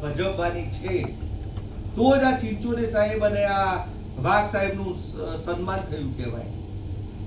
ભજવવાની છે. તો જ આ ચિંચોલી સાહેબ અને આ વાઘ સાહેબનું સન્માન થયું કહેવાય.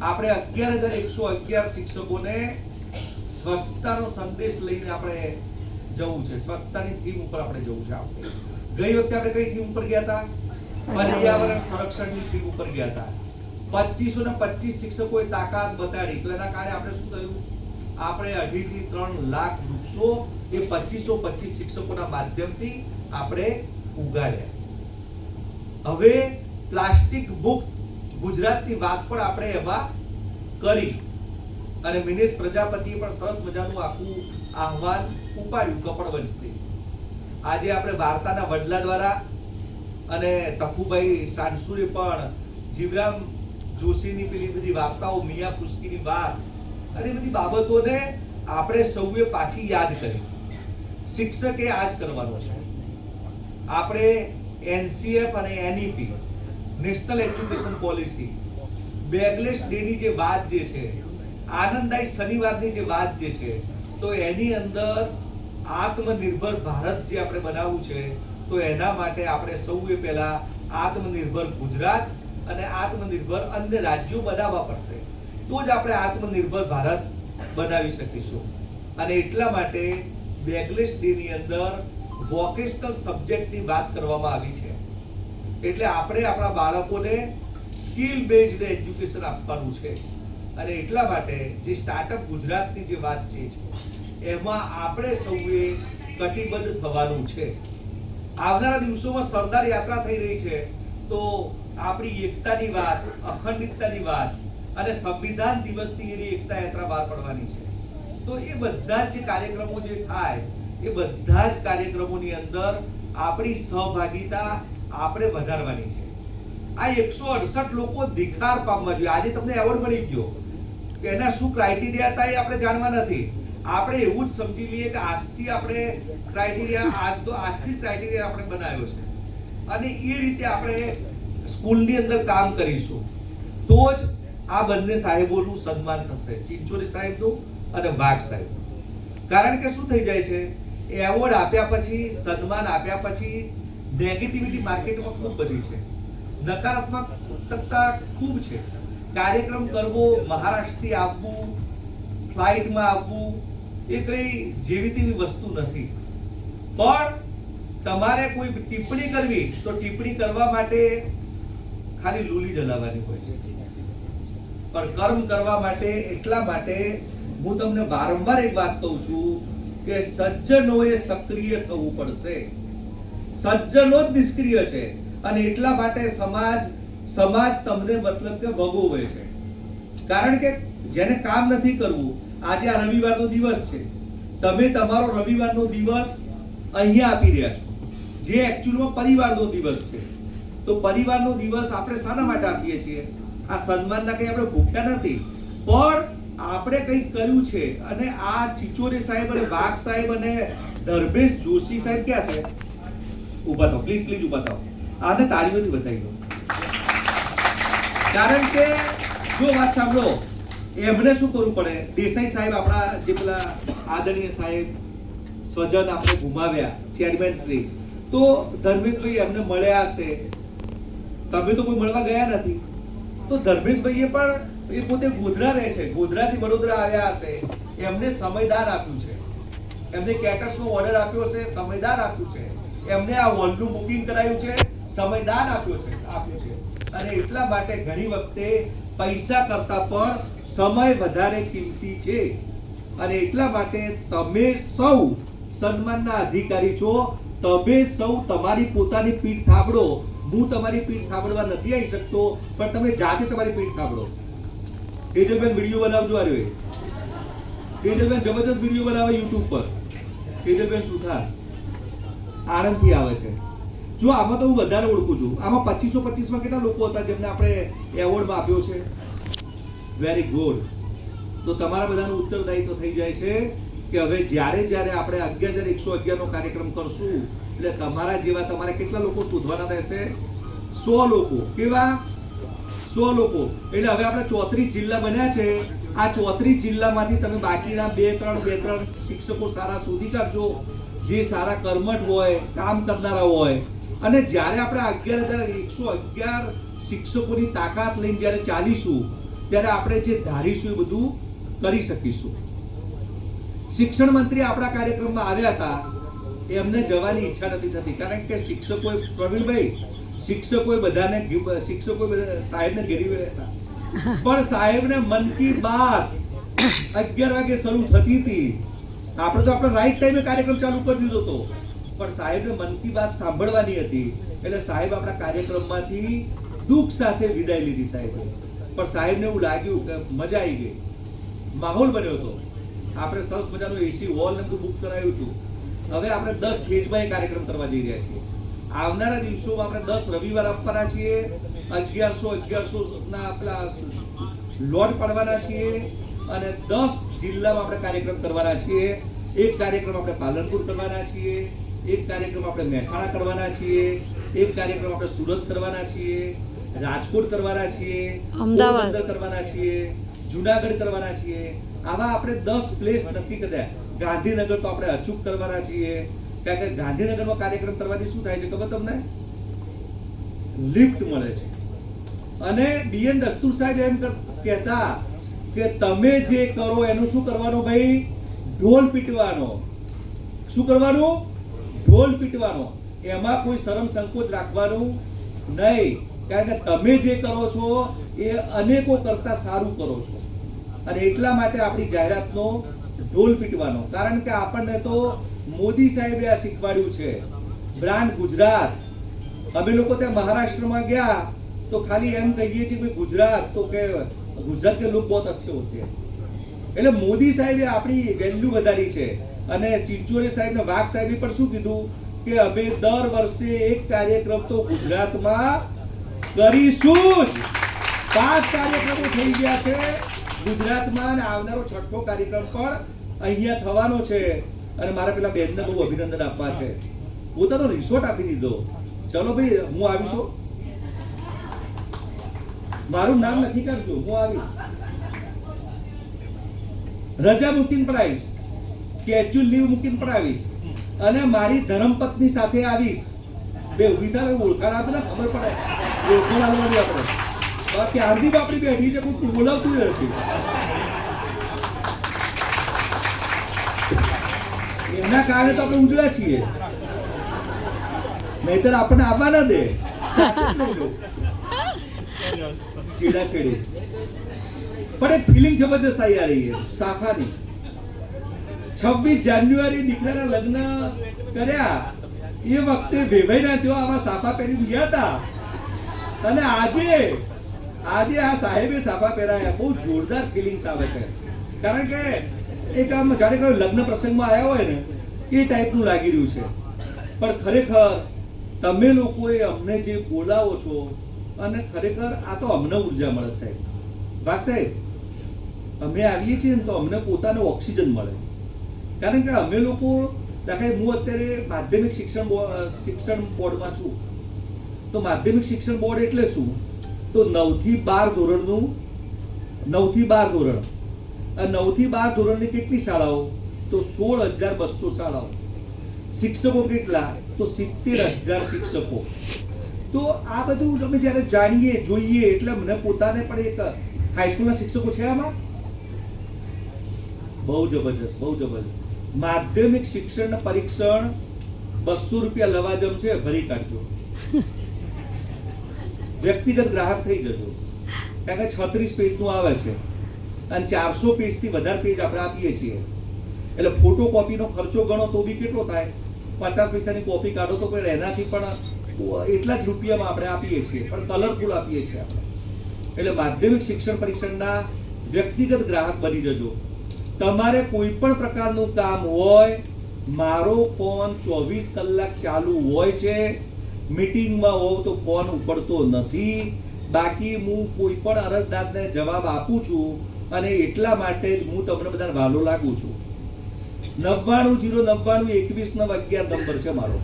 આપણે અગિયાર હજાર એકસો અગિયાર શિક્ષકોને સ્વચ્છતાનો સંદેશ લઈને આપણે જવું છે. સ્વચ્છતાની થીમ ઉપર આપણે જવું છે આપણે. ગઈ વખતે આપણે કઈ થીમ ઉપર ગયા હતા? પર્યાવરણ સંરક્ષણની થીમ ઉપર ગયા હતા. પચીસો ને પચીસ શિક્ષકોએ તાકાત બતાડી. તો એના કારણે આપણે શું થયું? આપણે અઢી થી ત્રણ લાખ વૃક્ષો એ પચીસો, પચીસ શિક્ષકોના માધ્યમથી આપણે ઉગાડ્યા. હવે પ્લાસ્ટિક મુક્ત ગુજરાતની વાત પણ આપણે એમાં કરી. અને મિનેશ પ્રજાપતિએ પણ સરસ મજાનું આખું આહવાન ઉપાડ્યું કપડવંશથી આજે આપણે વાર્તાના વડલા દ્વારા અને તખુભાઈ સાનસુરે પણ જીવરામ જોશીની પેલી બધી વાર્તાઓ, મિયા પુસ્કીની વાત અને બધી બાબતોને આપણે સૌએ પાછી યાદ કરી. શિક્ષકે આ જ કરવાનું છે. આપણે એનસીએફ અને NEP, national education policy bagless ડેની જે વાત જે છે, આનંદદાયી શનિવારની જે વાત જે છે, તો એની અંદર આત્મનિર્ભર ભારત જે આપણે બનાવવું છે, તો એના માટે આપણે સૌએ પહેલા આત્મનિર્ભર ગુજરાત અને આત્મનિર્ભર અન્ય રાજ્યો બનાવવા પડશે. તો જ આપણે આત્મનિર્ભર ભારત બનાવી શકીશું. અને એટલા માટે બેગલેસ ડેની અંદર વોકેશનલ સબ્જેક્ટની વાત કરવામાં આવી છે. એટલે આપણે આપણા બાળકોને સ્કિલ બેઝડ એજ્યુકેશન આપવાનું છે. અને એટલા માટે જે સ્ટાર્ટઅપ ગુજરાતની જે વાત છે, એમાં આપણે સૌએ કટિબદ્ધ થવાનું છે. આવનારા દિવસોમાં સરદાર યાત્રા થઈ રહી છે, તો આપણી એકતાની વાત, અખંડિતતાની વાત અને સંવિધાન દિવસની એની એકતા યાત્રા બહાર પડવાની છે. તો એ બધા જ કાર્યક્રમો જે થાય, એ બધા જ કાર્યક્રમોની અંદર આપણી સહભાગિતા આપણે વધારવાની છે. આ એકસો અડસઠ લોકો લોકોધિકાર પામવા જોઈએ. આજે તમને એવોર્ડ મળી ગયો. એના શું ક્રાઇટેરિયા હતા એ આપણે જાણવા નથી. આપણે એવું જ સમજી લઈએ કે આજથી આપણે ક્રાઇટેરિયા આજ તો આજથી જ ક્રાઇટેરિયા આપણે બનાવ્યો છે. અને એ રીતે આપણે સ્કૂલની અંદર કામ કરીશું. તો જ આ બંને સાહેબોનું સન્માન થશે ચિંચોરી સાહેબનું અને વાઘ સાહેબનું. કારણ કે શું થઈ જાય છે? એવોર્ડ આપ્યા પછી, સન્માન આપ્યા પછી નેગેટિવિટી માર્કેટમાં ખૂબ બધી છે. નકારાત્મકતા ખૂબ છે. કાર્યક્રમ કરવો, મહારાષ્ટ્રથી આવવું, ફ્લાઇટમાં આવવું, એ કંઈ જેવી તેવી વસ્તુ નથી. પણ તમારે કોઈ ટિપ્પણી કરવી, તો ટિપ્પણી કરવા માટે ખાલી લૂલી જલાવવાની હોય છે. પણ કર્મ કરવા માટે, એટલા માટે હું તમને વારંવાર એક વાત કહું છું કે સજ્જનોએ સક્રિય થવું પડશે. સજ્જનો જ નિષ્ક્રિય છે અને એટલા માટે સમાજ સમાજ તમને મતલબ કે ભોગવે છે. કારણ કે જેને કામ નથી કરવું, આજે આ રવિવારનો દિવસ છે. તમે તમારો રવિવારનો દિવસ અહીંયા આપી રહ્યા છો. જે એકચ્યુઅલમાં પરિવારનો દિવસ છે. તો પરિવારનો દિવસ આપણે શાના માટે આપીએ છીએ? આ સન્માનના કંઈ આપણે ભૂખ્યા નથી. પણ આપણે કંઈક કર્યું છે અને આ ચિચોરી સાહેબ અને વાઘ સાહેબ અને ધર્મેશ જોશી સાહેબ ક્યાં છે? ઊભા થાવ પ્લીઝ પ્લીઝ ઊભા થાવ આને તાળીઓથી બતાવી દો. કારણ કે, જો વાત સાંભળો, એમને શું કરવું પડે? દેસાઈ સાહેબ આપણા જે પેલા આદરણીય સાહેબ, સ્વજન આપણે ગુમાવ્યા ચેરમેન શ્રી. તો ધર્મેશભાઈ એમને મળ્યા હશે. તમે તો કોઈ મળવા ગયા નથી. તો ધર્મેશભાઈએ પણ એ પોતે ગોધરા રહે છે. ગોધરાથી વડોદરા આવ્યા હશે. એમને સમયદાન આપ્યું છે. એમને કેટર્સનો ઓર્ડર આપ્યો છે. સમયદાન આપ્યું છે. એમને આ હોલનું બુકિંગ કરાયું છે. સમયદાન આપ્યો છે. આપ્યું છે. અને એટલા માટે ઘણી વખતે પૈસા કરતા પણ સમય વધારે કિંમતી છે. અને એટલા માટે તમે સૌ સન્માનના અધિકારી છો. તમે સૌ તમારી પોતાની પીઠ થાબડો. હું તમારી પીઠ થાબડવા નથી આવી શકતો, પણ તમે જાતે તમારી પીઠ થાબડો. તેજલબેન વીડિયો બનાવજો આર્યો. તેજલબેન જબરદસ્ત વીડિયો બનાવે યુટ્યુબ પર. તેજલબેન સુથાર. આણંદથી આવે છે. જો આમાં તો હું વધારે ઓળખું છું. આમાં પચીસો પચીસમાં કેટલા લોકો હતા જેમને આપણે એવોર્ડમાં આપ્યો છે? વેરી ગુડ તો તમારા બધાનું ઉત્તરદાયિત્વ થઈ જાય છે કે હવે જ્યારે જ્યારે આપણે અગિયાર હજાર એકસો અગિયારનો કાર્યક્રમ કરશું એટલે તમારા જેવા તમારે કેટલા લોકો શોધવાના રહેશે? સો લોકો. કેવા? સો લોકો. એટલે હવે આપણે ચોત્રીસ જિલ્લા બન્યા છે. આ ચોત્રીસ જિલ્લામાંથી તમે બાકીના બે, ત્રણ બે, ત્રણ શિક્ષકો સારા શોધી કાઢજો. જે સારા કર્મઠ હોય, કામ કરનારા હોય. અને જ્યારે આપણે અગિયાર હજાર એકસો અગિયાર શિક્ષકોની તાકાત લઈને જ્યારે ચાલીશું, ત્યારે આપણે જે ધારીશું એ બધું કરી શકીશું. શિક્ષણ મંત્રી આપણા કાર્યક્રમમાં આવ્યા હતા. એમને જવાની ઈચ્છા નથી થતી. કારણ કે શિક્ષકો પ્રવીણભાઈ, શિક્ષકોએ બધાને શિક્ષકો સાહેબને ઘેરી હતા. પણ સાહેબને મન કી બાત અગિયાર વાગે શરૂ થતી હતી. આપણે તો આપણે રાઈટ ટાઈમે કાર્યક્રમ ચાલુ કરી દીધો હતો. પણ સાહેબને મન કી બાત સાંભળવાની હતી. એટલે સાહેબ આપણા કાર્યક્રમમાંથી દુઃખ સાથે વિદાય લીધી સાહેબે. પણ સાહેબને એવું લાગ્યું કે મજા આવી ગઈ. માહોલ બન્યો હતો. આપણે સરસ મજાનો એસી હોલ ને બુક કરાયું હતું. હવે આપણે દસ ફેજમાં એ કાર્યક્રમ કરવા જઈ રહ્યા છીએ. આવનારા દિવસોમાં આપણે દસ રવિવાર આપવાના છીએ અગિયારસો અગિયારસો ના આપણા લોટ પાડવાના છીએ અને દસ જિલ્લામાં આપણે કાર્યક્રમ કરવાના છીએ. એક કાર્યક્રમ આપણે પાલનપુર કરવાના છીએ એક કાર્યક્રમ આપણે મહેસાણા કરવાના છીએ એક કાર્યક્રમ આપણે સુરત કરવાના છીએ રાજકોટ કરવાના છીએ અમદાવાદ. કરવાના છીએ જુનાગઢ કરવાના છીએ. આવા આપણે દસ પ્લેસ નક્કી કર્યા. ગાંધીનગર તો આપણે અચૂક કરવાના છીએ. કારણ કે ગાંધીનગરમાં કાર્યક્રમ કરવાથી શું થાય છે ખબર તમને? લિફ્ટ મળે છે. અને બીએન દસ્તુર સાહેબ એમ કહેતા કે તમે જે કરો એનું શું કરવાનું ભાઈ? ઢોલ પીટવાનો. શું કરવાનું? ઢોલ પીટવાનો. એમાં કોઈ શરમ સંકોચ રાખવાનું નહીં. કારણ કે તમે જે કરો છો એ અનેકો કરતા સારું કરો છો. અને એટલા માટે આપણી જાહેરાતનો ઢોલ પીટવાનો. કારણ કે આપણને તો મોદી સાહેબે આ શીખવાડ્યું છે. બ્રાન્ડ ગુજરાત. અમે લોકો ત્યાં મહારાષ્ટ્રમાં ગયા તો ખાલી એમ કહીએ છીએ કે ગુજરાત તો કે ગુજરાત કે લોક બહુ અચ્છે હોતે એટલે મોદી સાહેબે આપણી વેલ્યુ વધારી છે. અને ચિંચોરે સાહેબને, વાઘ સાહેબે પણ શું કીધું કે અમે દર વર્ષે એક કાર્યક્રમ તો ગુજરાતમાં કરીશું જ. પાંચ કાર્યક્રમો થઈ ગયા છે. ગુજરાતમાં આવનારો છઠ્ઠો કાર્યક્રમ પણ અહીંયા થવાનો છે. અને મારા પેલા બેનને બહુ અભિનંદન આપવા છે. પોતાનો રિસોર્ટ આપી દીધો. ચલો ભાઈ, હું આવીશું મારું નામ નક્કી કરજો, હું આવીશ. રજા મૂકીને પણ આવીશ કેચ્યુઅલ લીવ મૂકીને પણ આવીશ અને મારી ધર્મપત્ની સાથે આવીશ. બે ઊભી થાય ઓળખાણ આપે ને, ખબર પડે. ઓળખાણ આપણે. ત્યારથી બાપડી બેઠી છે બોલાવતું નથી. એના કારણે તો આપણે ઉજળા છીએ. નહીતર આપણને આવવા ના દે. છેડા છેડી પણ એક ફિલિંગ જબરદસ્ત આવી આ રહી છે સાફાની છવ્વીસ જાન્યુઆરી દીકરાના લગ્ન કર્યા. એ વખતે વેવાઈના તેઓ આવા સાફા પહેરીને ગયા હતા. અને આજે આજે આ સાહેબે સાફા પહેરાયા. બહુ જોરદાર ફિલિંગ્સ આવે છે. કારણ કે એક આમ જાણે કે લગ્ન પ્રસંગમાં આવ્યા હોય ને એ ટાઈપનું લાગી રહ્યું છે. પણ ખરેખર તમે લોકોએ અમને જે બોલાવો છો અને ખરેખર આ તો અમને ઊર્જા મળે સાહેબ. વાઘ સાહેબ, અમે આવીએ છીએ ને તો અમને પોતાને ઓક્સિજન મળે. કારણ કે અમે લોકો, દાખલા હું અત્યારે માધ્યમિક શિક્ષણ શિક્ષણ બોર્ડમાં છું. તો માધ્યમિક શિક્ષણ બોર્ડ એટલે શું? તો નવથી બાર ધોરણનું, નવથી બાર ધોરણ. નવથી બાર ધોરણની કેટલી શાળાઓ? તો સોળ હજાર બસો શાળાઓ. શિક્ષકો કેટલા? તો સિત્તેર હજાર શિક્ષકો. તો આ બધું તમે જ્યારે જાણીએ, જોઈએ, એટલે મને પોતાને પણ એક હાઈસ્કૂલના શિક્ષકો છે આમાં. બહુ જબરજસ્ત બહુ જબરજસ્ત. માધ્યમિક શિક્ષણ પરીક્ષણ બસો રૂપિયા લવાજમ છે, ભરી કાઢજો. વ્યક્તિગત ગ્રાહક થઈ જજો. કારણ કે છત્રીસ પેજનું આવે છે. અને ચારસો પેજથી વધારે પેજ આપણે આપીએ છીએ. એટલે ફોટોકોપીનો ખર્ચો ગણો તો બી કેટલો થાય? પચાસ પૈસાની કોપી કાઢો તો કોઈ એનાથી પણ એટલા જ રૂપિયામાં આપણે આપીએ છીએ, પણ કલરફુલ આપીએ છીએ આપણે. એટલે માધ્યમિક શિક્ષણ પરીક્ષણના વ્યક્તિગત ગ્રાહક બની જજો. તમારે કોઈ પણ પ્રકારનું કામ હોય, મારો ફોન ચોવીસ કલાક ચાલુ હોય છે મીટિંગમાં હોઉં તો ફોન ઉપડતો નથી. બાકી હું કોઈ પણ અરજદારને જવાબ આપું છું અને એટલા માટે જ હું તમને બધાને વાલો લાગુ છું. નવ્વાણું જીરો નવ્વાણું એકવીસ નવ અગિયાર નંબર છે મારો.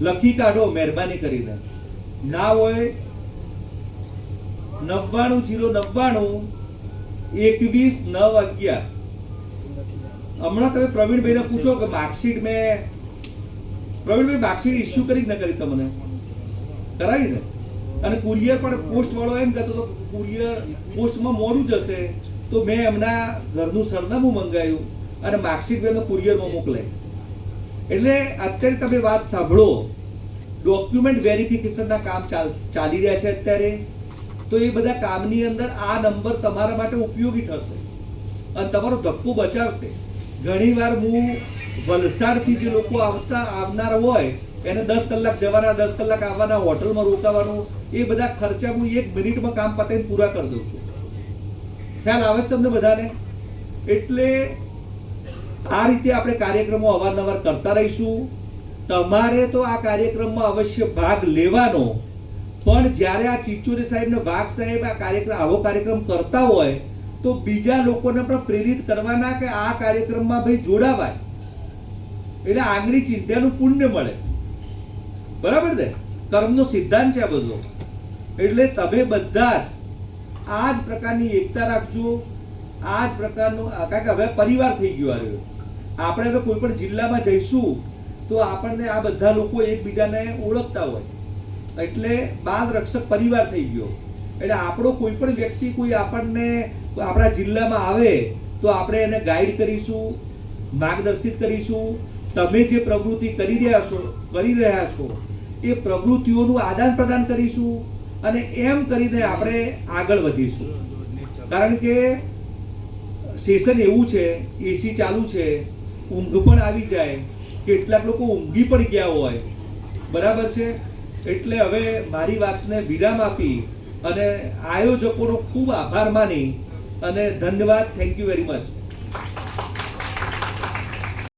લખી કાઢો મહેરબાની કરીને. ના હોય, નવ્વાણું જીરો નવ્વાણું, એકવીસ નવ અગિયાર. હમણાં તમે પ્રવીણભાઈને પૂછો કે માર્કશીટ મેં, પ્રવીણભાઈ માર્કશીટ ઇસ્યુ કરી ન કરી તમને. કરાવી ને? અને કુરિયર પણ પોસ્ટ વાળો એમ કહેતો તો કુરિયર પોસ્ટમાં મોડું જશે તો મેં એમના ઘરનું સરનામું મંગાવ્યું. અને માર્કશીટ બી એમને કુરિયરમાં મોકલે. એટલે અત્યારે તમે વાત સાંભળો ડોક્યુમેન્ટ વેરિફિકેશનના કામ ચાલ રહ્યા છે અત્યારે, તો એ બધા કામની અંદર આ નંબર તમારા માટે ઉપયોગી થશે. અને તમારો ધક્કો બચાવશે. ઘણીવાર હું વલસાડથી જે લોકો આવતા, આવનાર હોય, એને દસ કલાક જવાના, દસ કલાક આવવાના, હોટલમાં રોકાવાનું, એ બધા ખર્ચા હું એક મિનિટમાં કામ પતાવીને પૂરા કરી દઉં છું. ખ્યાલ આવે તમને બધાને? એટલે આ રીતે આપણે કાર્યક્રમો અવારનવાર કરતા રહીશું. તમારે તો આ કાર્યક્રમમાં અવશ્ય ભાગ લેવાનો. પણ જ્યારે આ ચિચોરી સાહેબ ને વાઘ સાહેબ આ કાર્યક્રમ, આવો કાર્યક્રમ કરતા હોય, તો બીજા લોકોને પણ પ્રેરિત કરવાના કે આ કાર્યક્રમમાં ભાઈ જોડાવાય. એટલે આંગળી ચિંધ્યાનું પુણ્ય મળે. બરાબર ને? કર્મનો સિદ્ધાંત છે આ બધો. એટલે તમે બધા જ આ જ પ્રકારની એકતા રાખજો. આ જ પ્રકારનું, કારણ કે હવે પરિવાર થઈ ગયો આ રહ્યો. આપણે હવે કોઈ પણ જિલ્લામાં જઈશું, તો આપણને આ બધા લોકો એકબીજાને ઓળખતા હોય. એટલે બાળ રક્ષક પરિવાર થઈ ગયો. એટલે આપણો કોઈ પણ વ્યક્તિ કોઈ આપણને આપણા જિલ્લામાં આવે, તો આપણે એને ગાઈડ કરીશું, માર્ગદર્શિત કરીશું. તમે જે પ્રવૃત્તિ કરી રહ્યા છો, કરી રહ્યા છો, એ પ્રવૃત્તિઓનું આદાન પ્રદાન કરીશું અને એમ કરીને આપણે આગળ વધીશું. કારણ કે સેશન એવું છે એસી ચાલુ છે ઊંઘ પણ આવી જાય, કેટલાક લોકો ઊંઘી પણ ગયા હોય. બરાબર છે? એટલે હવે મારી વાતને વિરામ આપી અને આયોજકોનો ખૂબ આભાર માની અને ધન્યવાદ. Thank you very much